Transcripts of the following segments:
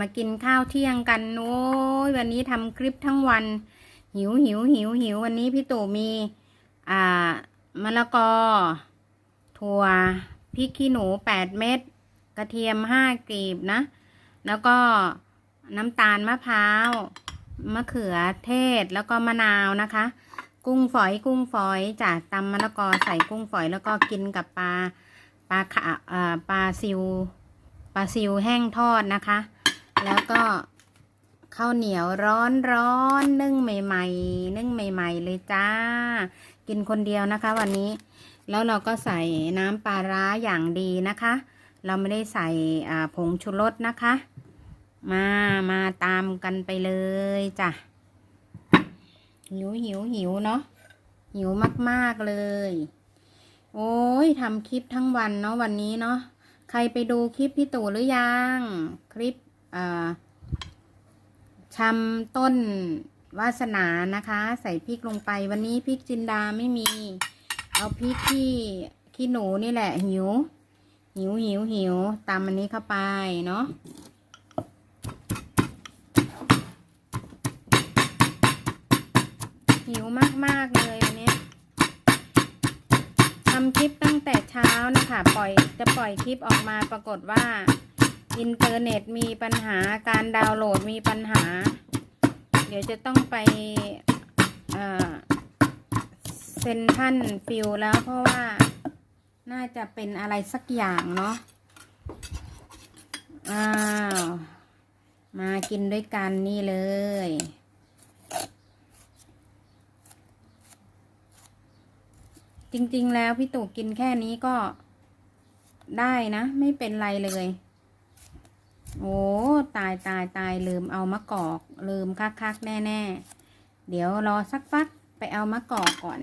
มากินข้าวเที่ยงกันโน้ยวันนี้ทำคลิปทั้งวัน หิวหิวหิวหิววันนี้พี่ตู่มี อ่ามะละกอ ถั่วพริกขี้หนูแปดเม็ดกระเทียมห้ากลีบนะ แล้วก็น้ำตาลมะพร้าว มะเขือเทศแล้วก็มะนาวนะคะ กุ้งฝอยกุ้งฝอยจ้ะตำมะละกอใส่กุ้งฝอยแล้วก็กินกับปลาปลาขาปลาซิวปลาซิวแห้งทอดนะคะ แล้วก็ข้าวเหนียวร้อนร้อนนึ่งใหม่ๆ นึ่งใหม่ ๆ เลยจ้า กินคนเดียวนะคะ วันนี้ แล้วเราก็ใส่น้ำปลาร้าอย่างดีนะคะ เราไม่ได้ใส่ผงชูรสนะคะ มามาตามกันไปเลยจ้ะหิวหิวหิวเนาะหิวมากๆเลย โอ้ยทำคลิปทั้งวันเนาะวันนี้เนาะใครไปดูคลิปพี่ตู่หรือยัง คลิป ชำต้นวาสนานะคะ ใส่พริกลงไป วันนี้พริกจินดาไม่มี เอาพริกที่ขี้หนูนี่แหละ หิว หิวหิวหิวตามอันนี้เข้าไปเนาะหิวมาก ๆ เลยวันนี้ทำคลิปตั้งแต่เช้านะคะ ปล่อยจะปล่อยคลิปออกมาปรากฏว่า อินเทอร์เน็ตมีปัญหาการดาวน์โหลดมีปัญหา เดี๋ยวจะต้องไปเอ่อเซนทันฟิลแล้วเพราะว่าน่าจะเป็นอะไรสักอย่างเนาะอ้าวมากินด้วยกันนี่เลยจริงๆ แล้วพี่ตู่กินแค่นี้ก็ได้นะ ไม่เป็นไรเลย โอ้ตายตายตายลืมเอามะกอก ลืมคักๆแน่ๆเดี๋ยวรอสักพักไปเอามะกอกก่อน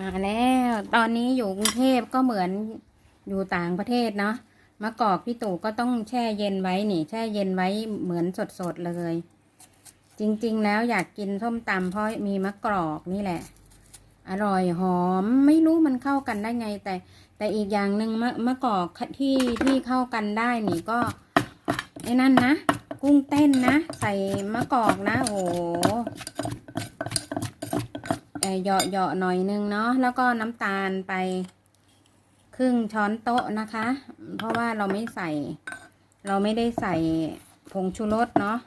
มาแล้วตอนนี้อยู่กรุงเทพก็เหมือนอยู่ต่างประเทศเนาะมะกอกพี่ตู่ก็ต้องแช่เย็นไว้นี่ แช่เย็นไว้เหมือนสดๆเลย จริงๆแล้วอยากกินส้มตำเพราะมีมะกรอกนี่แหละ อร่อยหอมไม่รู้มันเข้ากันได้ไง แต่ แต่อีกอย่างหนึ่งมะมะกอกที่ที่เข้ากันได้นี่ก็ไอ้นั่นนะ กุ้งเต้นนะ ใส่มะกอกนะ โอ้โห เอ่อเหยาะเหยาะหน่อยนึงเนาะแล้วก็น้ำตาลไป ครึ่งช้อนโต๊ะนะคะ เพราะว่าเราไม่ใส่ เราไม่ได้ใส่ผงชูรสเนาะ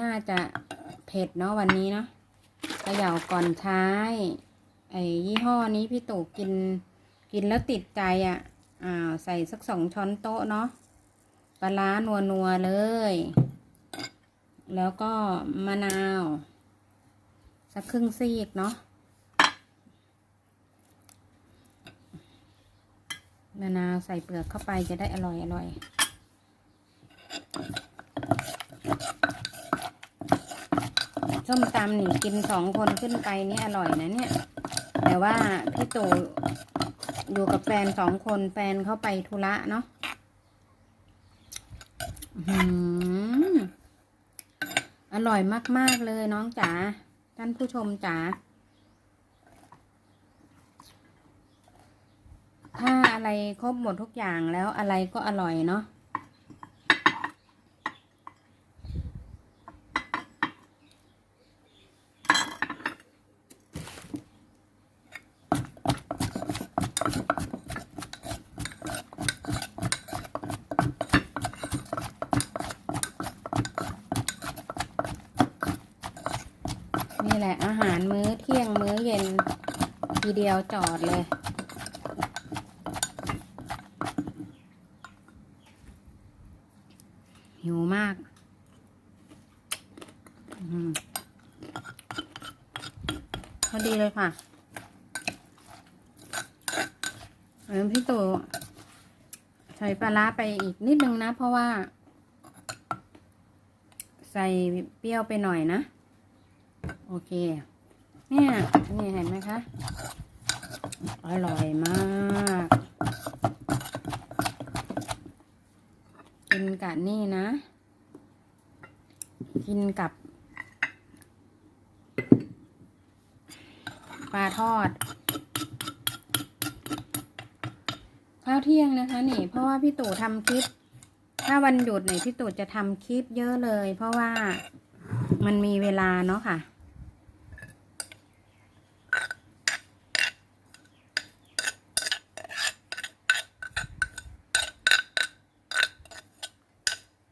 น่าจะเผ็ดเนาะวันนี้เนาะเขย่าก่อนใช้ไอ้ยี่ห้อนี้พี่ตู่กิน กินแล้วติดใจอะ่ะ อ่า ใส่สักสองช้อนโต๊ะเนาะ ปลาร้านัวนัวๆเลย แล้วก็มะนาว สักครึ่งซีกเนาะมะนาวใส่เปลือกเข้าไปจะได้อร่อยอร่อยส้มตำนี่กินสองคนขึ้นไปนี่อร่อยนะเนี่ย แต่ว่าพี่ตู่อยู่กับแฟนสองคนแฟนเข้าไปธุระเนาะ อื้อหืออร่อยมาก ๆ เลยน้องจ๋า ท่านผู้ชมจ๋า ถ้าอะไรครบหมดทุกอย่างแล้วอะไรก็อร่อยเนาะ แหละอาหารมื้อเที่ยงมื้อเย็น ทีเดียวจอดเลย หิวมากพอดีเลยค่ะเออพี่ตู่ใส่ปลาร้าไปอีกนิดนึงนะ เพราะว่า ใส่เปรี้ยวไปหน่อยนะ โอเค เนี่ยนี่เห็นไหมคะ อร่อยมากกินกับนี่นะ กินกับ ปลาทอด ข้าวเที่ยงนะคะนี่ เพราะว่าพี่ตู่ทำคลิป ถ้าวันหยุดเนี่พี่ตู่จะทำคลิปเยอะเลย เพราะว่ามันมีเวลาเนาะค่ะ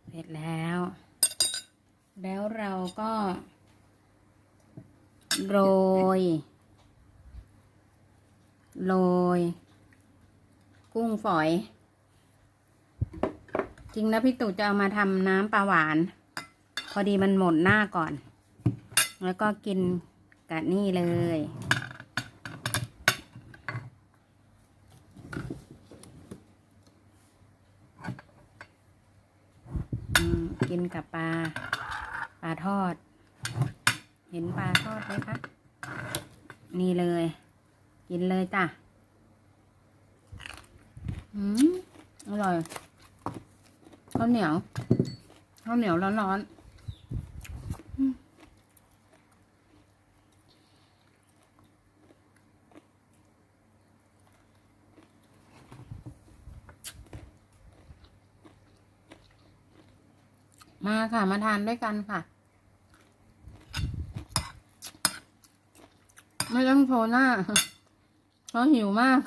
เสร็จแล้ว แล้วเราก็ โรย โรย กุ้งฝอย จริงแล้วพี่ตู่จะเอามาทำน้ำปลาหวาน พอดีมันหมดหน้าก่อน แล้วก็กินกับนี่เลยกินกับปลา ปลาทอด ห็นปลาทอดไหมคะ นี่เลย กินเลยจ้ะ อืมอร่อย ข้าวเหนียว ข้าวเหนียวร้อนๆ มาค่ะ มาทานด้วยกันค่ะ ไม่ต้องโชว์หน้าเขาหิวมาก